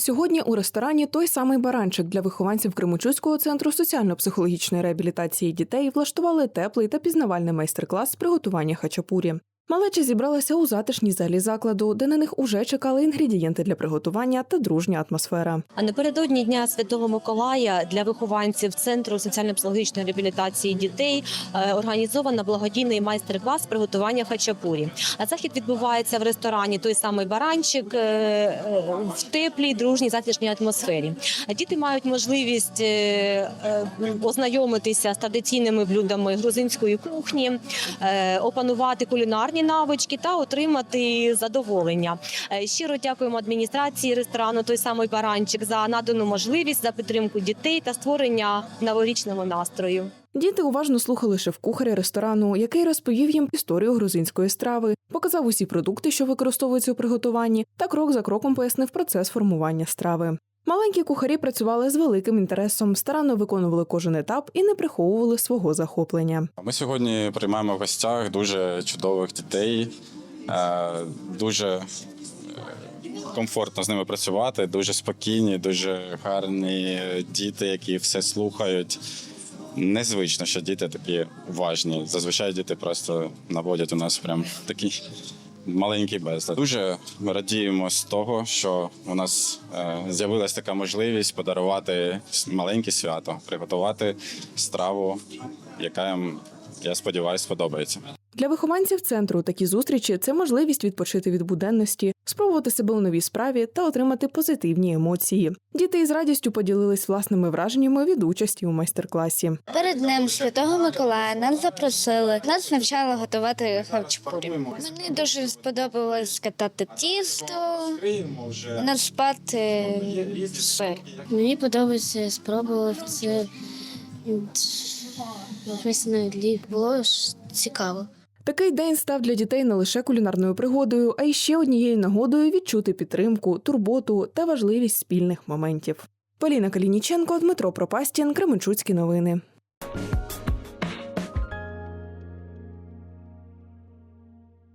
Сьогодні у ресторані той самий баранчик для вихованців Кримучуського центру соціально-психологічної реабілітації дітей влаштували теплий та пізнавальний майстер-клас з приготування хачапурі. Малеча зібралася у затишній залі закладу, де на них уже чекали інгредієнти для приготування та дружня атмосфера. А напередодні дня Святого Миколая для вихованців центру соціально-психологічної реабілітації дітей е, організовано благодійний майстер-клас приготування хачапурі. А захід відбувається в ресторані той самий баранчик е, е, в теплій, дружній, затишній атмосфері. Діти мають можливість ознайомитися з традиційними блюдами грузинської кухні, опанувати кулінарні навички та отримати задоволення. Е, Щиро дякуємо адміністрації ресторану той самий баранчик за надану можливість за підтримку дітей та створення новорічного настрою. Діти уважно слухали шеф-кухаря ресторану, який розповів їм історію грузинської страви, показав усі продукти, що використовуються у приготуванні, та крок за кроком пояснив процес формування страви. Маленькі кухарі працювали з великим інтересом, старанно виконували кожен етап і не приховували свого захоплення. Ми сьогодні приймаємо в гостях дуже чудових дітей, е, дуже е, комфортно з ними працювати, дуже спокійні, дуже гарні діти, які все слухають. Незвично, що діти такі уважні. Зазвичай діти просто наводять у нас прям такий маленький безлад. Дуже радіємо з того, що у нас е, з'явилася така можливість подарувати маленьке свято, приготувати страву, яка я сподіваюся, сподобається. Для вихованців центру такі зустрічі це можливість відпочити від буденності, спробувати себе у новій справі та отримати позитивні емоції. Діти із радістю поділились власними враженнями від участі у майстер-класі. Перед днем Святого Миколая нас запросили. Нас навчали готувати хавчпурі. Мені дуже сподобалось катати тісто, наспати сир. Мені подобається спробував це щось. Було цікаво. Такий день став для дітей не лише кулінарною пригодою, а й ще однією нагодою відчути підтримку, турботу та важливість спільних моментів. Поліна Калініченко, Дмитро Пропастін, Кременчуцькі новини.